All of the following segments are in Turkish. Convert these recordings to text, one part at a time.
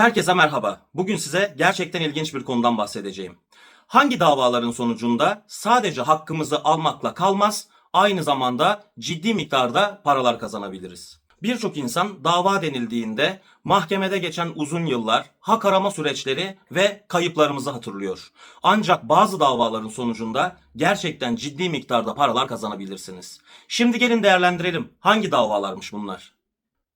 Herkese merhaba. Bugün size gerçekten ilginç bir konudan bahsedeceğim. Hangi davaların sonucunda sadece hakkımızı almakla kalmaz, aynı zamanda ciddi miktarda paralar kazanabiliriz? Birçok insan dava denildiğinde mahkemede geçen uzun yıllar, hak arama süreçleri ve kayıplarımızı hatırlıyor. Ancak bazı davaların sonucunda gerçekten ciddi miktarda paralar kazanabilirsiniz. Şimdi gelin değerlendirelim. Hangi davalarmış bunlar?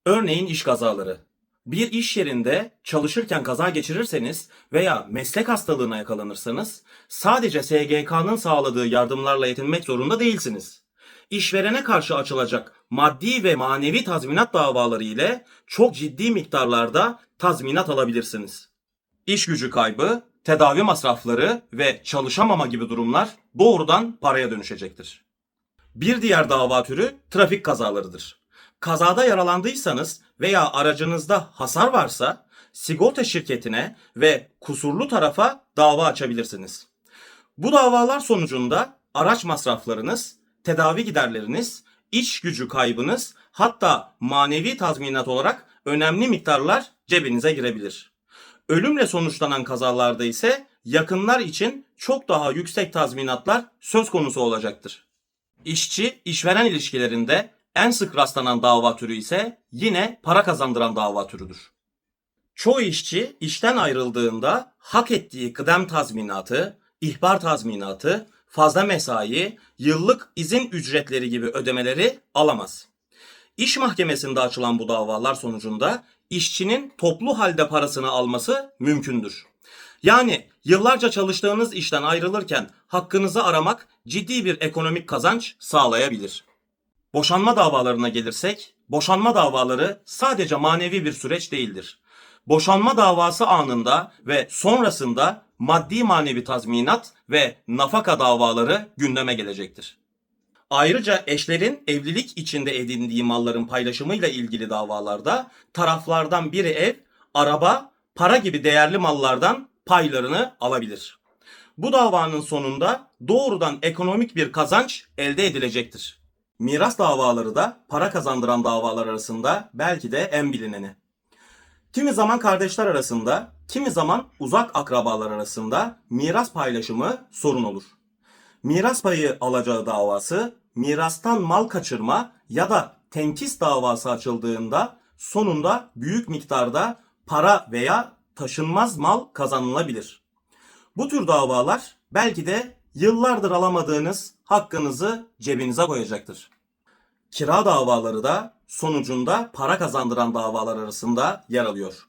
Örneğin iş kazaları. Bir iş yerinde çalışırken kaza geçirirseniz veya meslek hastalığına yakalanırsanız sadece SGK'nın sağladığı yardımlarla yetinmek zorunda değilsiniz. İşverene karşı açılacak maddi ve manevi tazminat davaları ile çok ciddi miktarlarda tazminat alabilirsiniz. İş gücü kaybı, tedavi masrafları ve çalışamama gibi durumlar doğrudan paraya dönüşecektir. Bir diğer dava türü trafik kazalarıdır. Kazada yaralandıysanız veya aracınızda hasar varsa sigorta şirketine ve kusurlu tarafa dava açabilirsiniz. Bu davalar sonucunda araç masraflarınız, tedavi giderleriniz, iş gücü kaybınız hatta manevi tazminat olarak önemli miktarlar cebinize girebilir. Ölümle sonuçlanan kazalarda ise yakınlar için çok daha yüksek tazminatlar söz konusu olacaktır. İşçi işveren ilişkilerinde en sık rastlanan dava türü ise yine para kazandıran dava türüdür. Çoğu işçi işten ayrıldığında hak ettiği kıdem tazminatı, ihbar tazminatı, fazla mesai, yıllık izin ücretleri gibi ödemeleri alamaz. İş mahkemesinde açılan bu davalar sonucunda işçinin toplu halde parasını alması mümkündür. Yani yıllarca çalıştığınız işten ayrılırken hakkınızı aramak ciddi bir ekonomik kazanç sağlayabilir. Boşanma davalarına gelirsek, boşanma davaları sadece manevi bir süreç değildir. Boşanma davası anında ve sonrasında maddi manevi tazminat ve nafaka davaları gündeme gelecektir. Ayrıca eşlerin evlilik içinde edindiği malların paylaşımıyla ilgili davalarda taraflardan biri ev, araba, para gibi değerli mallardan paylarını alabilir. Bu davanın sonunda doğrudan ekonomik bir kazanç elde edilecektir. Miras davaları da para kazandıran davalar arasında belki de en bilineni. Kimi zaman kardeşler arasında, kimi zaman uzak akrabalar arasında miras paylaşımı sorun olur. Miras payı alacağı davası, mirastan mal kaçırma ya da tenkis davası açıldığında sonunda büyük miktarda para veya taşınmaz mal kazanılabilir. Bu tür davalar belki de yıllardır alamadığınız hakkınızı cebinize koyacaktır. Kira davaları da sonucunda para kazandıran davalar arasında yer alıyor.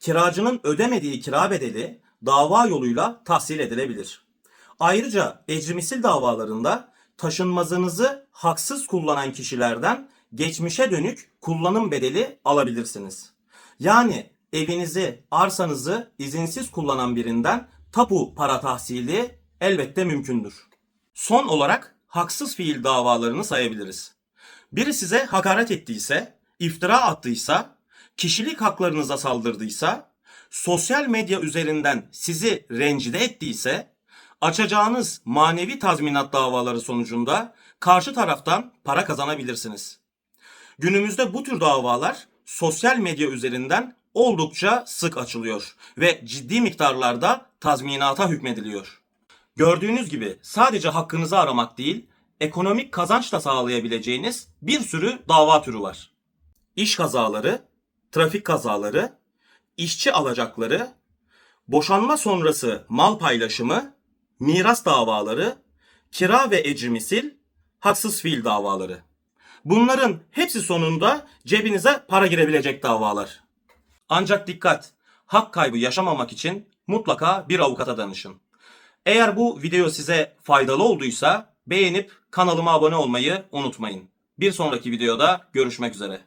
Kiracının ödemediği kira bedeli dava yoluyla tahsil edilebilir. Ayrıca ecrimisil davalarında taşınmazınızı haksız kullanan kişilerden geçmişe dönük kullanım bedeli alabilirsiniz. Yani evinizi, arsanızı izinsiz kullanan birinden tapu para tahsili elbette mümkündür. Son olarak haksız fiil davalarını sayabiliriz. Biri size hakaret ettiyse, iftira attıysa, kişilik haklarınıza saldırdıysa, sosyal medya üzerinden sizi rencide ettiyse, açacağınız manevi tazminat davaları sonucunda karşı taraftan para kazanabilirsiniz. Günümüzde bu tür davalar sosyal medya üzerinden oldukça sık açılıyor ve ciddi miktarlarda tazminata hükmediliyor. Gördüğünüz gibi sadece hakkınızı aramak değil, ekonomik kazanç da sağlayabileceğiniz bir sürü dava türü var. İş kazaları, trafik kazaları, işçi alacakları, boşanma sonrası mal paylaşımı, miras davaları, kira ve ecrimisil, haksız fiil davaları. Bunların hepsi sonunda cebinize para girebilecek davalar. Ancak dikkat, hak kaybı yaşamamak için mutlaka bir avukata danışın. Eğer bu video size faydalı olduysa beğenip kanalıma abone olmayı unutmayın. Bir sonraki videoda görüşmek üzere.